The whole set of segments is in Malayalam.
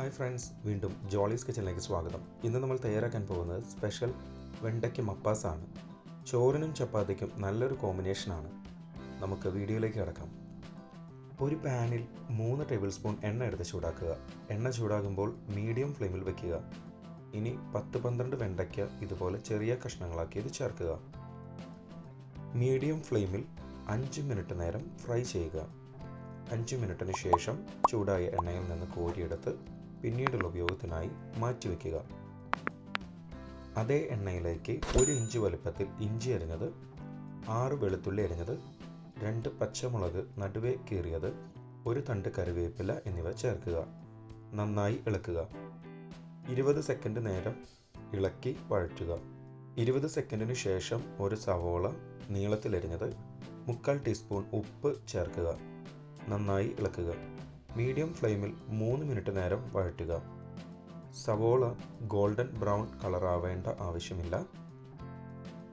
ഹായ് ഫ്രണ്ട്സ് വീണ്ടും ജോളീസ് കിച്ചണിലേക്ക് സ്വാഗതം. ഇന്ന് നമ്മൾ തയ്യാറാക്കാൻ പോകുന്നത് സ്പെഷ്യൽ വെണ്ടയ്ക്ക് മപ്പാസാണ് ചോറിനും ചപ്പാത്തിക്കും നല്ലൊരു കോമ്പിനേഷനാണ് നമുക്ക് വീഡിയോയിലേക്ക് കിടക്കാം. ഒരു പാനിൽ മൂന്ന് ടേബിൾ സ്പൂൺ എണ്ണ എടുത്ത് ചൂടാക്കുക. എണ്ണ ചൂടാകുമ്പോൾ മീഡിയം ഫ്ലെയിമിൽ വെക്കുക. ഇനി പത്ത് പന്ത്രണ്ട് വെണ്ടയ്ക്ക ഇതുപോലെ ചെറിയ കഷ്ണങ്ങളാക്കി ഇത് ചേർക്കുക. മീഡിയം ഫ്ലെയിമിൽ അഞ്ച് മിനിറ്റ് നേരം ഫ്രൈ ചെയ്യുക. അഞ്ച് മിനിറ്റിന് ശേഷം ചൂടായ എണ്ണയിൽ നിന്ന് കോരിയെടുത്ത് പിന്നീടുള്ള ഉപയോഗത്തിനായി മാറ്റിവെക്കുക അതേ എണ്ണയിലേക്ക് ഒരു ഇഞ്ച് വലുപ്പത്തിൽ ഇഞ്ചി അരിഞ്ഞത് ആറ് വെളുത്തുള്ളി അരിഞ്ഞത് രണ്ട് പച്ചമുളക് നടുവേ കീറിയത് ഒരു തണ്ട് കറിവേപ്പില എന്നിവ ചേർക്കുക. നന്നായി ഇളക്കുക. ഇരുപത് സെക്കൻഡ് നേരം ഇളക്കി വഴറ്റുക. ഇരുപത് സെക്കൻഡിന് ശേഷം ഒരു സവോള നീളത്തിലരിഞ്ഞത് മുക്കാൽ ടീസ്പൂൺ ഉപ്പ് ചേർക്കുക. നന്നായി ഇളക്കുക. മീഡിയം ഫ്ലെയിമിൽ മൂന്ന് മിനിറ്റ് നേരം വഴറ്റുക. സവോള ഗോൾഡൻ ബ്രൗൺ കളറാവേണ്ട ആവശ്യമില്ല.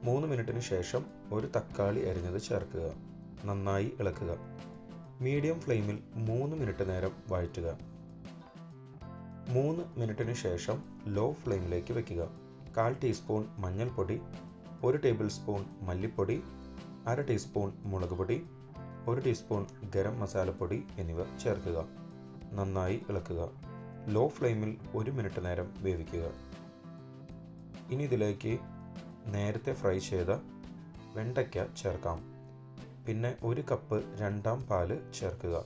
മൂന്ന് മിനിറ്റിന് ശേഷം ഒരു തക്കാളി അരിഞ്ഞത് ചേർക്കുക. നന്നായി ഇളക്കുക. മീഡിയം ഫ്ലെയിമിൽ മൂന്ന് മിനിറ്റ് നേരം വഴറ്റുക. മൂന്ന് മിനിറ്റിന് ശേഷം ലോ ഫ്ലെയിമിലേക്ക് വെക്കുക. കാൽ ടീസ്പൂൺ മഞ്ഞൾപ്പൊടി ഒരു ടേബിൾ സ്പൂൺ മല്ലിപ്പൊടി അര ടീസ്പൂൺ മുളക് പൊടി ഒരു ടീസ്പൂൺ ഗരം മസാലപ്പൊടി എന്നിവ ചേർക്കുക. നന്നായി ഇളക്കുക. ലോ ഫ്ലെയിമിൽ ഒരു മിനിറ്റ് നേരം വേവിക്കുക. ഇനി ഇതിലേക്ക് നേരത്തെ ഫ്രൈ ചെയ്ത വെണ്ടയ്ക്ക ചേർക്കാം. പിന്നെ ഒരു കപ്പ് രണ്ടാം പാൽ ചേർക്കുക.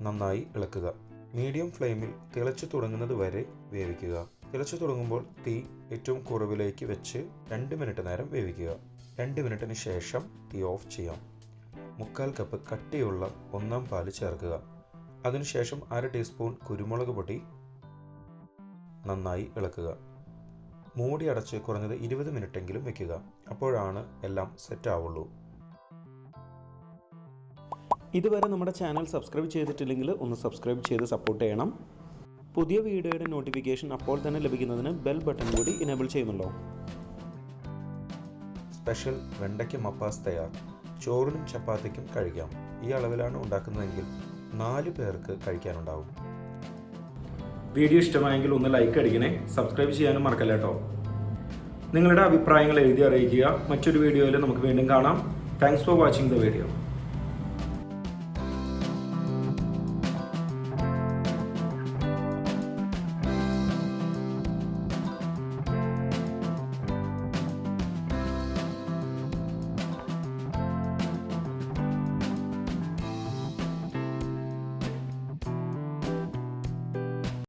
നന്നായി ഇളക്കുക. മീഡിയം ഫ്ലെയിമിൽ തിളച്ചു തുടങ്ങുന്നത് വരെ വേവിക്കുക. തിളച്ചു തുടങ്ങുമ്പോൾ തീ ഏറ്റവും കുറവിലേക്ക് വെച്ച് രണ്ട് മിനിറ്റ് നേരം വേവിക്കുക. രണ്ട് മിനിറ്റിന് ശേഷം തീ ഓഫ് ചെയ്യാം. മുക്കാൽ കപ്പ് കട്ടിയുള്ള ഒന്നാം പാൽ ചേർക്കുക. അതിനുശേഷം അര ടീസ്പൂൺ കുരുമുളക് പൊടി നന്നായി ഇളക്കുക. മൂടി അടച്ച് കുറഞ്ഞത് ഇരുപത് മിനിറ്റെങ്കിലും വെക്കുക. അപ്പോഴാണ് എല്ലാം സെറ്റ് ആവുള്ളൂ. ഇതുവരെ നമ്മുടെ ചാനൽ സബ്സ്ക്രൈബ് ചെയ്തിട്ടില്ലെങ്കിൽ ഒന്ന് സബ്സ്ക്രൈബ് ചെയ്ത് സപ്പോർട്ട് ചെയ്യണം. പുതിയ വീഡിയോയുടെ നോട്ടിഫിക്കേഷൻ അപ്പോൾ തന്നെ ലഭിക്കുന്നതിന് ബെൽ ബട്ടൺ കൂടി ഇനേബിൾ ചെയ്യുന്നുണ്ടോ സ്പെഷ്യൽ വെണ്ടയ്ക്ക് മപ്പാസ് തയ്യാർ. ചോറിനും ചപ്പാത്തിക്കും കഴിക്കാം. ഈ അളവിലാണ് ഉണ്ടാക്കുന്നതെങ്കിൽ നാല് പേർക്ക് കഴിക്കാനുണ്ടാവും. വീഡിയോ ഇഷ്ടമായെങ്കിൽ ഒന്ന് ലൈക്ക് അടിക്കണേ. സബ്സ്ക്രൈബ് ചെയ്യാനും മറക്കല്ല കേട്ടോ നിങ്ങളുടെ അഭിപ്രായങ്ങൾ എഴുതി അറിയിക്കുക. മറ്റൊരു വീഡിയോയിൽ നമുക്ക് വീണ്ടും കാണാം. Thanks for watching the video